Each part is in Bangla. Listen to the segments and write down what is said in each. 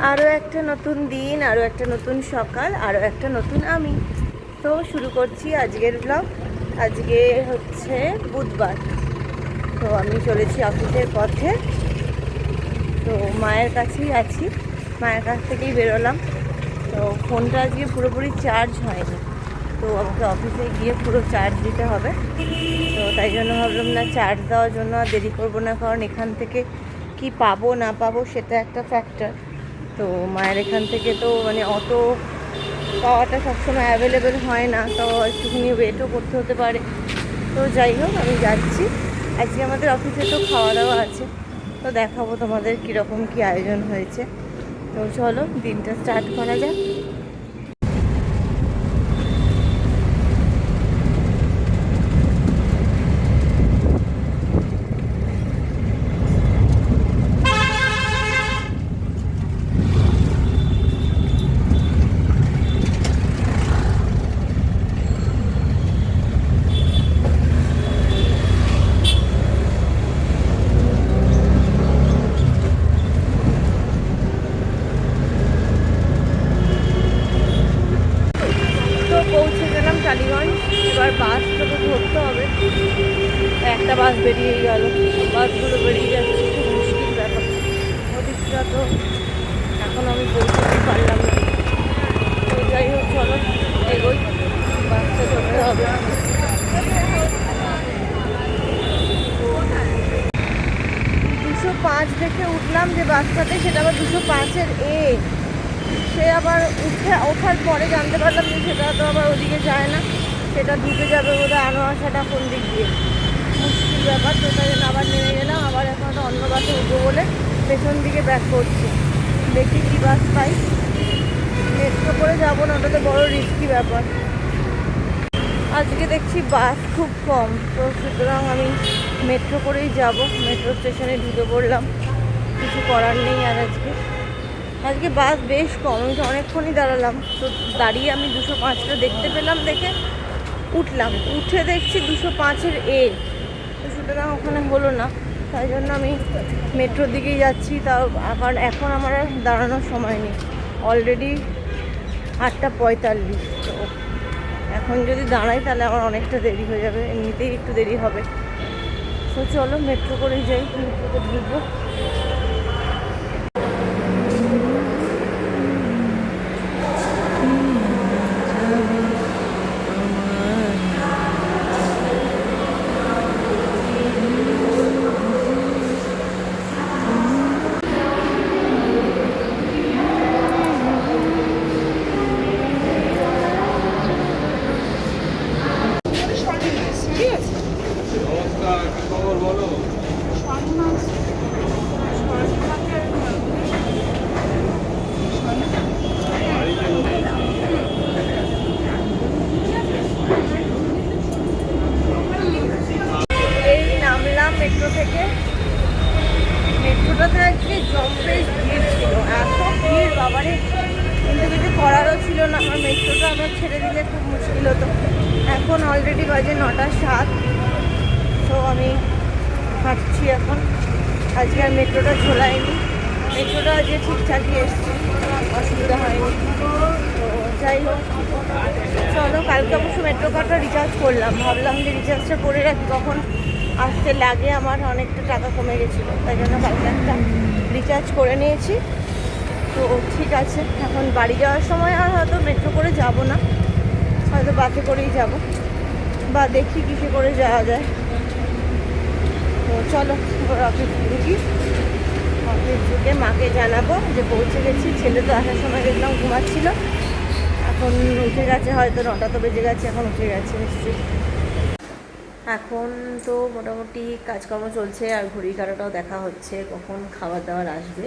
আরও একটা নতুন দিন আরও একটা নতুন সকাল আরও একটা নতুন আমি। তো শুরু করছি আজকের ব্লগ আজকে হচ্ছে বুধবার। তো আমি চলেছি অফিসের পথে। তো মায়ের কাছেই আছি। মায়ের কাছ থেকেই বেরোলাম। তো ফোনটা আজকে পুরোপুরি চার্জ হয়নি। তো আমাকে অফিসে গিয়ে পুরো চার্জ দিতে হবে। তো তাই জন্য ভাবলাম, না চার্জ দেওয়ার জন্য দেরি করব না। কারণ এখান থেকে কি পাবো, না পাবো, সেটা একটা ফ্যাক্টর তো মায়ের এখান থেকে তো মানে অটো পাওয়াটা সবসময় অ্যাভেলেবেল হয় না, তো একটুখানি ওয়েটও করতে হতে পারে। তো যাই হোক, আমি যাচ্ছি। আজকে আমাদের অফিসে তো খাওয়া দাওয়া আছে। তো দেখাবো তোমাদের কীরকম কী আয়োজন হয়েছে। তো চলো, দিনটা স্টার্ট করা যাক তো পৌঁছে গেলাম টালিগঞ্জ এবার বাস তো ধরতে হবে একটা বাস বেরিয়ে গেল বাসগুলো বেরিয়ে যাচ্ছে, খুব মুশকিল ব্যাপার। ওদিকটা তো এখন আমি পৌঁছতে পারলাম না। তো যাই হোক, চলো, এগোই। বাসটা ধরতে হবে। দুশো পাঁচ দেখে উঠলাম যে বাসটাতে, সেটা আবার দুশো পাঁচের এ। সে আবার উঠে, ওঠার পরে জানতে পারলাম যে সেটা তো আবার ওদিকে যায় না। সেটা ঢুকে যাবে বোধহয় আনো আসাটা কোন দিক দিয়ে। তাই আবার নেমে গেলাম, আবার এখন একটা অন্য বাসে উঠবো বলে পেছন দিকে ব্যাক করছি। দেখি কী বাস পাই। মেট্রো করে যাব না ওটা তো বড় রিস্কি ব্যাপার। আজকে দেখছি বাস খুব কম, তো সুতরাং আমি মেট্রো করেই যাব। মেট্রো স্টেশনে ঢুকে পড়লাম। কিছু করার নেই আর আজকে। আজকে বাস বেশ কম, আমি তো অনেকক্ষণই দাঁড়ালাম। তো দাঁড়িয়ে আমি দুশো পাঁচটা দেখতে পেলাম দেখে উঠলাম। উঠে দেখছি দুশো পাঁচের এ সুতরাং ওখানে হলো না। তাই জন্য আমি মেট্রোর দিকেই যাচ্ছি। তাও কারণ এখন আমার আর দাঁড়ানোর সময় নেই। অলরেডি আটটা পঁয়তাল্লিশ। তো এখন যদি দাঁড়াই তাহলে আমার অনেকটা দেরি হয়ে যাবে। এমনিতেই একটু দেরি হবে। তো চলো, মেট্রো করেই যাই। মেট্রোতে ঢুকবো নমস্কার কি খবর বলো এই নামলাম মেট্রো থেকে মেট্রোটাতে আজকে জম্পেশ ভিড় ছিল এত ভিড় বাবারে কিন্তু কিছু করারও ছিল না আমার মেট্রোটা আমার ছেড়ে দিলে খুব মুশকিল হতো এখন অলরেডি বাজে নটা সাত তো আমি হাঁটছি এখন আজকে আর মেট্রোটা ঝোলাইনি আজকে ঠিকঠাকই এসছে, অসুবিধা হয়নি। তো যাই হোক, চলো, কালকে অবশ্য মেট্রো কার্ডটা রিচার্জ করলাম। ভাবলাম যে রিচার্জটা করে রাখি কখন আসতে লাগে আমার, অনেকটা টাকা কমে গেছিল। তাই জন্য কালকে একটা রিচার্জ করে নিয়েছি। তো ঠিক আছে, এখন বাড়ি যাওয়ার সময় আর হয়তো মেট্রো করে যাব না। হয়তো বাসে করেই যাব। বা দেখি কিসে করে যাওয়া যায়। তো চলো, এবার ঢুকে মাকে জানাব যে পৌঁছে গেছি। ছেলে তো আসার সময় দেখলাম ঘুমাচ্ছিল। এখন উঠে গেছে, হয়তো নটা তো বেজে গেছে, এখন উঠে গেছে নিশ্চয়ই। এখন তো মোটামুটি কাজকর্ম চলছে আর ঘড়ি কাটাটাও দেখা হচ্ছে, কখন খাবার দাবার আসবে।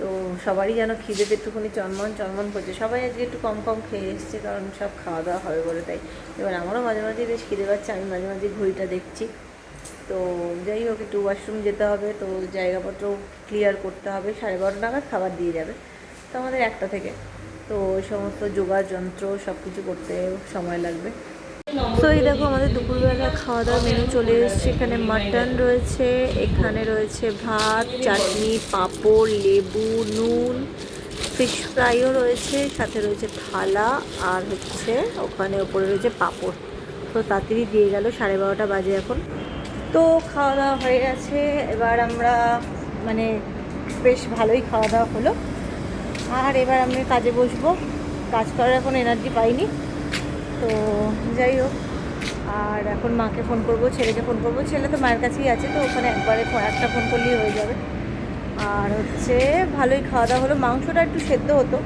তো সবারই যেন খিদেতে একটুখানি চনমন চনমন করছে। সবাই আজকে একটু কম কম খেয়ে এসছে, কারণ সব খাওয়া দাওয়া হবে বলে তাই। এবার আমারও মাঝে মাঝে বেশ খিদে পাচ্ছে, আমি মাঝে মাঝে ঘড়িটা দেখছি। তো যাই হোক, একটু ওয়াশরুম যেতে হবে, তো জায়গাপত্র ক্লিয়ার করতে হবে। সাড়ে বারো নাগাদ খাবার দিয়ে যাবে, তো আমাদের একটা থেকে। তো ওই সমস্ত যোগার যন্ত্র সব কিছু করতে সময় লাগবে। তো এই দেখো আমাদের দুপুরবেলা খাওয়া দাওয়ার মেনু চলে এসছে। এখানে মাটন রয়েছে, এখানে রয়েছে ভাত, চাটনি, পাঁপড়, লেবু, নুন ফিশ ফ্রাইও রয়েছে, সাথে রয়েছে থালা আর হচ্ছে ওখানে ওপরে রয়েছে পাঁপড়। তো তাড়াতাড়ি দিয়ে গেল, সাড়ে বারোটা বাজে এখন। তো খাওয়া দাওয়া হয়ে গেছে। এবার আমরা মানে বেশ ভালোই খাওয়া দাওয়া হলো। আর এবার আমি কাজে বসবো। কাজ করার এখন এনার্জি পাইনি। তো যাই হোক, আর এখন মাকে ফোন করব, ছেলেকে ফোন করব। ছেলে তো মায়ের কাছেই আছে, তো ওখানে একবারে একটা ফোন করলেই হয়ে যাবে। আর হচ্ছে, ভালোই খাওয়া দাওয়া হলো। মাংসটা একটু সেদ্ধ হতো।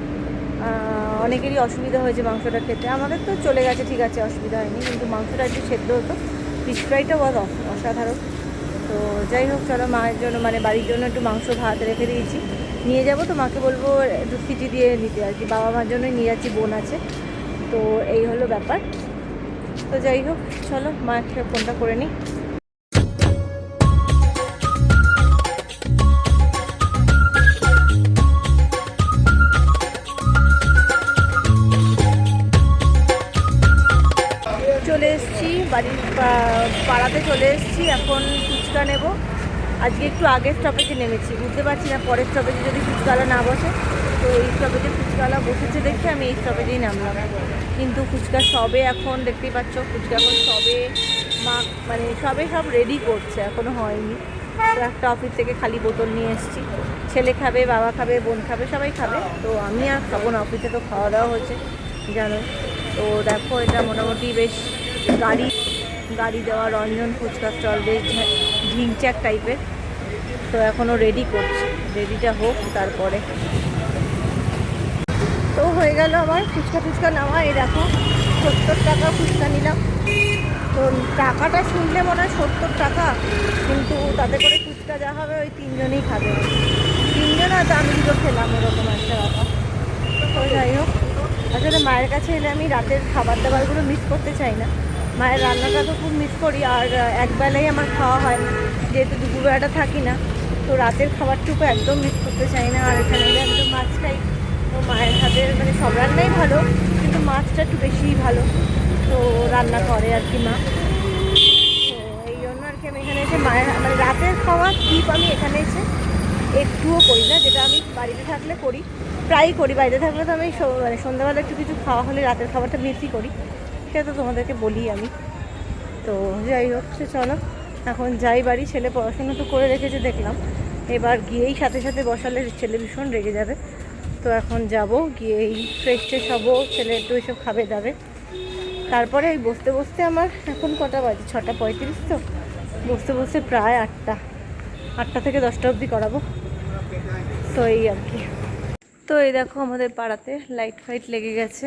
অনেকেরই অসুবিধা হয়েছে মাংসটা খেতে। আমাদের তো চলে গেছে, ঠিক আছে, অসুবিধা হয়নি। কিন্তু মাংসটা একটু সেদ্ধ হতো। ফিশ ফ্রাইটা বাদ অসাধারণ। তো যাই হোক, চলো মায়ের জন্য মানে বাড়ির জন্য একটু মাংস, ভাত রেখে দিয়েছি। নিয়ে যাব, তো মাকে বলব একটু সিটি দিয়ে নিতে আর কি। বাবা মার জন্যই নিয়ে যাচ্ছি, বোন আছে। তো এই হলো ব্যাপার। তো যাই হোক, চলো মা একটা ফোনটা করে নিই। পা- চলে এসেছি, এখন ফুচকা নেব। আজকে একটু আগের স্টপেজে নেমেছি, বুঝতে পারছি না পরের স্টপেজে যদি ফুচকালা না বসে, তো এই স্টপেজে ফুচকালা বসেছে দেখে আমি এই স্টপেজেই নামলাম। কিন্তু ফুচকা সবে এখন, দেখতেই পাচ্ছ, ফুচকা এখন সবে মা মানে সবে সব রেডি করছে এখনও হয়নি। তো একটা অফিস থেকে খালি বোতল নিয়ে এসেছি। ছেলে খাবে, বাবা খাবে, বোন খাবে, সবাই খাবে। তো আমি আর খাব না অফিসে তো খাওয়া দাওয়া হচ্ছে জানো। তো দেখো, এটা মোটামুটি বেশ গাড়ি গাড়ি দেওয়া, রঞ্জন, ফুচকা স্টল, বেশ ঝিংচাক টাইপের তো এখনও রেডি করছে। রেডিটা হোক, তারপরে। তো হয়ে গেল আমার ফুচকা ফুচকা নেওয়া। এই দেখো, সত্তর টাকা ফুচকা নিলাম। তো টাকাটা শুনলে মনে হয় সত্তর টাকা, কিন্তু তাতে করে ফুচকা যা হবে ওই তিনজনেই খাবে। তিনজন হয়তো আমি দুটো খেলাম এরকম একটা ব্যাপার। তো যাই হোক, আসলে মায়ের কাছে এলে আমি রাতের খাবার দাবারগুলো মিস করতে চাই না। মায়ের রান্নাটা তো খুব মিস করি, আর একবেলাই আমার খাওয়া হয় যেহেতু দুপুরবেলাটা থাকি না, তো রাতের খাবারটুকু একদম মিস করতে চাই না, আর এখানে একদম মাছটাই তো মায়ের হাতের মানে সব রান্নাই ভালো, কিন্তু মাছটা একটু বেশিই ভালো, তো রান্না করে আর কি মা। এই জন্য আর কি আমি এখানে এসে মায়ের মানে রাতের খাওয়া টিপ আমি এখানে এসে একটুও করি না, যেটা আমি বাড়িতে থাকলে করি, প্রায়ই করি বাড়িতে থাকলে তো আমি মানে সন্ধ্যাবেলা একটু কিছু খাওয়া হলে রাতের খাবারটা মিসই করি। সেটা তো তোমাদেরকে বলি আমি। তো যাই হোক, সে চলো। এখন যাই বাড়ি, ছেলে পড়াশোনা তো করে রেখেছে, দেখলাম। এবার গিয়েই সাথে সাথে বসালে ছেলে ভীষণ রেগে যাবে। তো এখন যাব, গিয়েই ফ্রেশ ট্রেশ হব, ছেলে একটু এসব খাবে দাবে। তারপরে এই বসতে বসতে আমার এখন কটা বাজে? ছটা পঁয়ত্রিশ তো। বসতে বসতে প্রায় আটটা। আটটা থেকে দশটা অবধি করাবো। তো এই আর কি। তো এই দেখো আমাদের পাড়াতে লাইট ফাইট লেগে গেছে।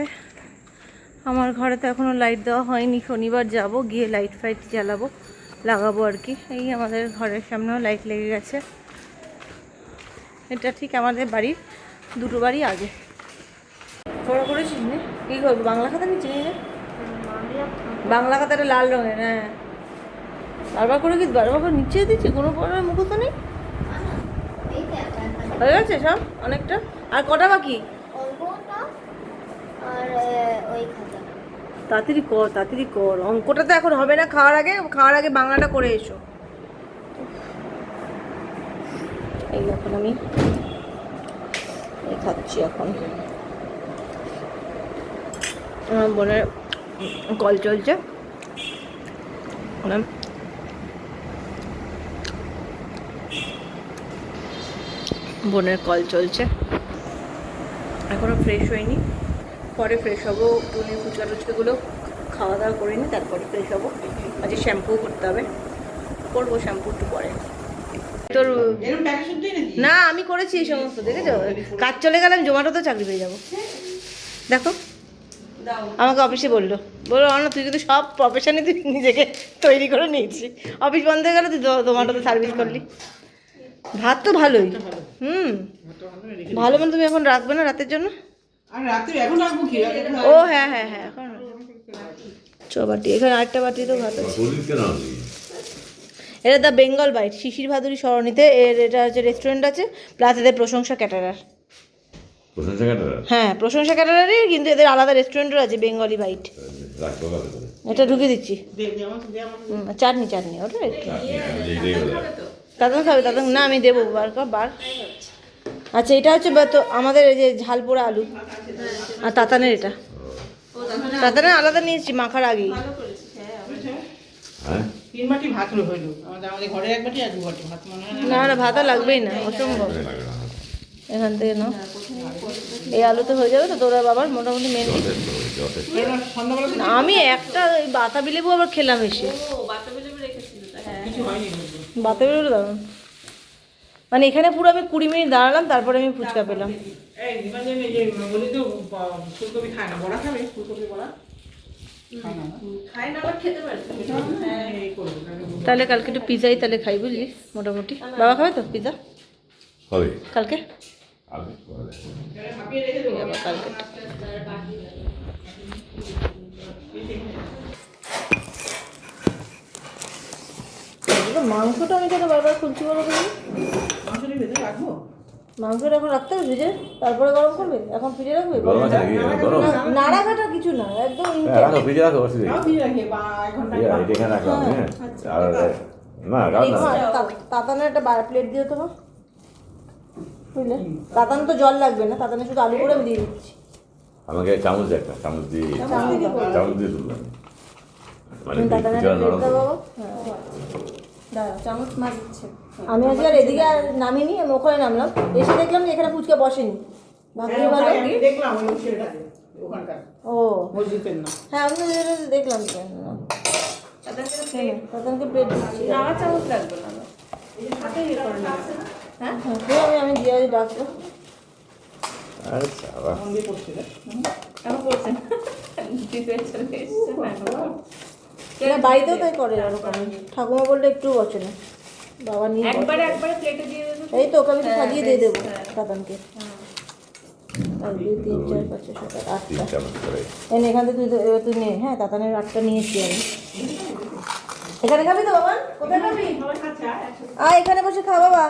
আমার ঘরে তো এখনও লাইট দেওয়া হয়নি, শনিবার যাব, গিয়ে লাইট ফাইট জ্বালাবো, লাগাবো আর কি। এই আমাদের ঘরের সামনেও লাইট লেগে গেছে। এটা ঠিক আমাদের বাড়ির, দুটো বাড়ি আগে। পড়া করেছিস নে? কী করব, বাংলা খাতা নিচ্ছি নে? বাংলা খাতাটা লাল রঙের হ্যাঁ। বারবার করে কি, বারবার করে নিচে দিচ্ছি, কোনো পড়ার মুখস্থ নেই? হয়ে গেছে সব, অনেকটা? আর কটা বাকি অঙ্কটা আর আহ, ওই খাতা তাড়াতাড়ি কর তাড়াতাড়ি কর। অঙ্কটা তো এখন হবে না খাওয়ার আগে। খাওয়ার আগে বাংলাটা করে এসো। এই এখন আমি। খাচ্ছি এখন। আমার বোনের কল চলছে। বোনের কল চলছে। এখনও ফ্রেশ হয়নি। পরে ফ্রেশ হব টুনি ফুচকা টুচকাগুলো খাওয়া দাওয়া করে নি তারপরে ফ্রেশ হব। আজকে শ্যাম্পু করতে হবে। করব শ্যাম্পু একটু পরে। তোর না আমি করেছি এই সমস্ত দেখেছ? কাজ চলে গেলাম জোম্যাটোতে চাকরি পেয়ে যাব। দেখো আমাকে অফিসে বলল। বলল না তুই কিন্তু সব প্রফেশনে তুই নিজেকে তৈরি করে নিয়েছি। অফিস বন্ধ হয়ে গেলে তুই জোম্যাটোতে সার্ভিস করলি। ভাত তো ভালোই। হুম। ভালো মানে তুমি এখন রাখবে না রাতের জন্য? ও হ্যাঁ হ্যাঁ হ্যাঁ এখন ছ বাটি এখানে আটটা বাটিরও ভাত আছে। এটা the Bengal bite Shishir Bhaduri সরণিতে এর এটা হচ্ছে রেস্টুরেন্ট আছে প্লাস এদের প্রশংসা ক্যাটারার। প্রশংসা? হ্যাঁ প্রশংসা ক্যাটারারই কিন্তু এদের আলাদা রেস্টুরেন্টও আছে বেঙ্গলি বাইট। তো। এটা ঢুকে দিচ্ছি। চাটনি চাটনি ওটা। দাদা খাবে দাদা না আমি দেবো বার বার। আচ্ছা এটা হচ্ছে আমাদের এই যে ঝাল পোড়া আলু। আর তাতানের এটা। তাতানের আলাদা নিয়েছি মাখার আগেই। হ্যাঁ? তিন বাটি ভাত হইল আমাদের আমাদের ঘরে এক বাটি আর দু বাটি ভাত। না না না ভাত লাগবেই না অসম্ভব। এখান থেকে নাও। এই আলু তো হয়ে যাবে তো তোরা বাবার মোটামুটি মেন আমি একটা ওই বাতাবি লেবু আবার খেলাম এসে। কিছু হয়নি বাতাবি লেবু দারুণ। মানে এখানে পুরো আমি কুড়ি মিনিট দাঁড়ালাম তারপরে আমি ফুচকা পেলাম। এই দিবাঞ্জন এই যে বলি তো ব- ফুলকপি খায় না। বড়া খাবে? ফুলকপি বড়া? খায় না। না? হ্যাঁ, তাহলে কালকে একটু পিজাই তাহলে খাই বুঝলি মোটামুটি। বাবা খাবে তো পিজা হবে। কালকে? কালকে। মাংসটা আমি কেন বারবার খুলছি বলো তো দেখি? মাংসটি ভেতরে রাখব? মাংসটা এখন রাখতে হবে ফ্রিজে তারপরে গরম করবে? এখন ফ্রিজে রাখবে? গরম আছে নাকি? গরম? না, নাড়া ঘাটা কিছু না একদম হ্যাঁ রাখো ফ্রিজে রাখো অসুবিধা নেই। ফিরে রাখি বা এক ঘণ্টা ঠিক আছে, এটা এখানে রাখলাম হ্যাঁ। আর না রাখ না। তাতানের একটা বার প্লেট দিও তো বুঝলে? তাতান তো জল লাগবে না তাতানে শুধু আলু করে আমি দিয়ে দিচ্ছি। আমাকে চামচ দে একটা চামচ দিয়ে চামচ দিয়ে তুললাম মানে নরম হ্যাঁ চামচ মা দিচ্ছে। আমি আজকে আর এদিকে আর নামিনি আমি ওখানে নামলাম। এসে দেখলাম যে এখানে ফুচকা বসেনি। ভাবতেই ভালো? দেখলাম ও। মসজিদের না হ্যাঁ আমি দেখলাম তো তাতানকে প্লেট দিচ্ছি। আমার চামচ লাগবে না। হ্যাঁ হ্যাঁ, আমি আমি দিয়ে ডাকবো না এরা বাড়িতেও তাই করে ওরকম ঠাকুমা বললে একটু বসে না। বাবা নিয়ে। একবারে একবারে প্লেটে দিয়ে দেবো এই তো ওকে আমি তো সাজিয়ে দিয়ে দেবো দাদানকে তিন চার পাঁচ ছয় সাত আটটা। চামচ করে এখান থেকে তুই তো- তুই নে হ্যাঁ দাদানের আটটা নিয়েছি আমি। এখানে খাবি তো বাবা? কোথায় খাবি? আয় এখানে বসে খা বাবা।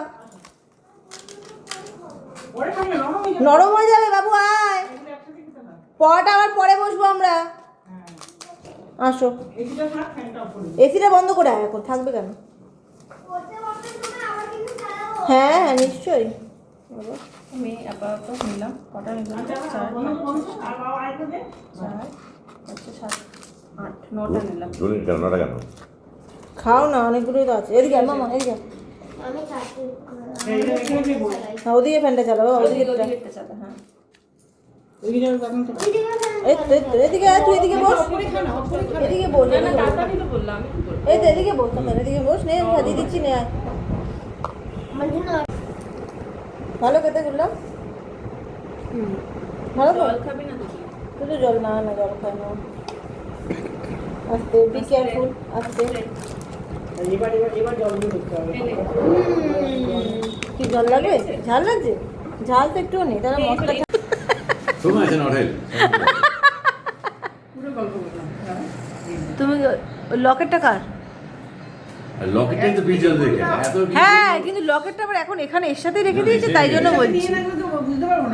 নরম হয়ে যাবে। নরম হয়ে যাবে বাবু আয়। পরটা আবার পরে বসবো আমরা। আসো। ফ্যানটা এসিটা বন্ধ করে আয় এখন থাকবে কেন? হ্যাঁ। হ্যাঁ নিশ্চয়ই। আমি আপাতত নিলাম কটা চার পাঁচশো সাত আট নটা নিলাম। নটা কেন? খাও না অনেকগুলোই তো আছে। এদিকে মামা এদিকে হ্যাঁ ওদিকে ফ্যানটা চালাবো ওদিকে ওদিকে ওদিকে চালা হ্যাঁ। এদিকে তুই এদিকে বস। এদিকে বস এই তো এদিকে বস এদিকে বস নে সাজিয়ে দিচ্ছি নে ভালো খেতে করলাম ভালো জল খাবি না তুই শুধু জল না না জল খাই না। আস্তে বি কেয়ারফুল আস্তে। এবার এবার এবার জল দিয়ে ঢুকতে হবে। কি জল লাগবে? ঝাল লাগছে? ঝাল তো একটু নেই তাহলে মশলা সময় আছে হ্যাঁ তুমি লকেটটা কার? লকেটটাই তো পিছন দেখে হ্যাঁ কিন্তু লকেটটা আবার এখন এখানে এর সাথেই রেখে দিয়েছে তাই জন্য বলছি।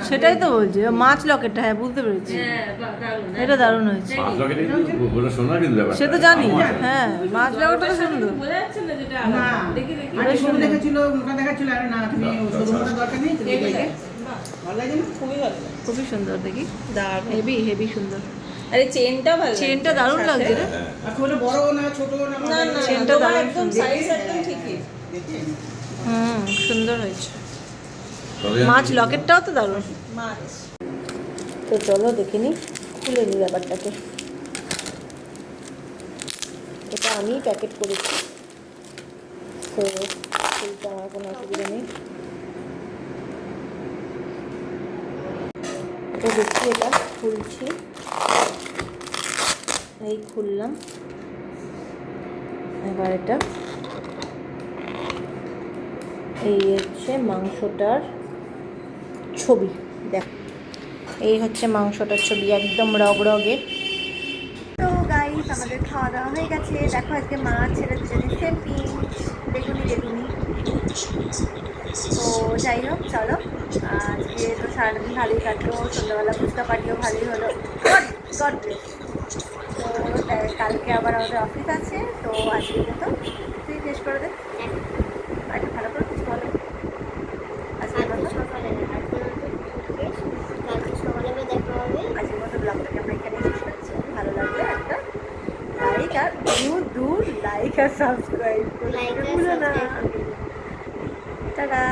সেটাই তো বলছি। মাছ লকেটটা হ্যাঁ বুঝতে পেরেছি। হ্যাঁ এটা দারুণ হয়েছে। সে তো জানি। হ্যাঁ মাছ লকেটটা তো সুন্দর। বোঝা যাচ্ছে না যেটা। না। দেখি দেখি। আগে শুরু দেখাচ্ছিল মোটা দেখাচ্ছিল আরে না তুমি সরু দরকার নেই তুমি দেখে। ভালো লাগে না? খুবই ভালো লাগে খুবই সুন্দর দেখি। দারুণ। হেভি হেভি সুন্দর। আরে চেনটা ভালো চেনটা দারুণ লাগছে রে। হ্যাঁ। একটা বড় না ছোট না না না চেনটা দারুণ একদম সাইজ একদম ঠিকই। হুম সুন্দর হয়েছে। মাছ লকেটটাও তো দারুণ। মাছ। তো চলো দেখে নি খুলে নিই ব্যাপারটাকে। এটা আমি প্যাকেট করেছি। তো খুলতে আমার কোনো অসুবিধা নেই। তো দেখছি, এটা খুলছি। এই খুললাম। এবার এটা এই হচ্ছে মাংসটার ছবি, দেখ। এই হচ্ছে মাংসটার ছবি, একদম রগ রগে। তো আমাদের খাওয়া দাওয়া হয়ে গেছে। দেখো আজকে মাছ ছেড়ে দুজনে পিন বেগুনি বেগুনি। তো যাই হোক, চলো। দিয়ে তো সারাদিন ভালোই থাকল সন্ধ্যাবেলা ফুচকা পাটিও ভালোই হলো। গড তো কালকে আবার আমাদের অফিস আছে তো আজকে মতো তুই শেষ করে দে। আজকে ভালো করে কিছু বলো। আজকের মতো? আজকের মতো ব্লগটাকে আমরা এখানে শেষ করছি। ভালো লাগবে একটা লাইক আর দু দু লাইক আর সাবস্ক্রাইব করতে না। টাটা।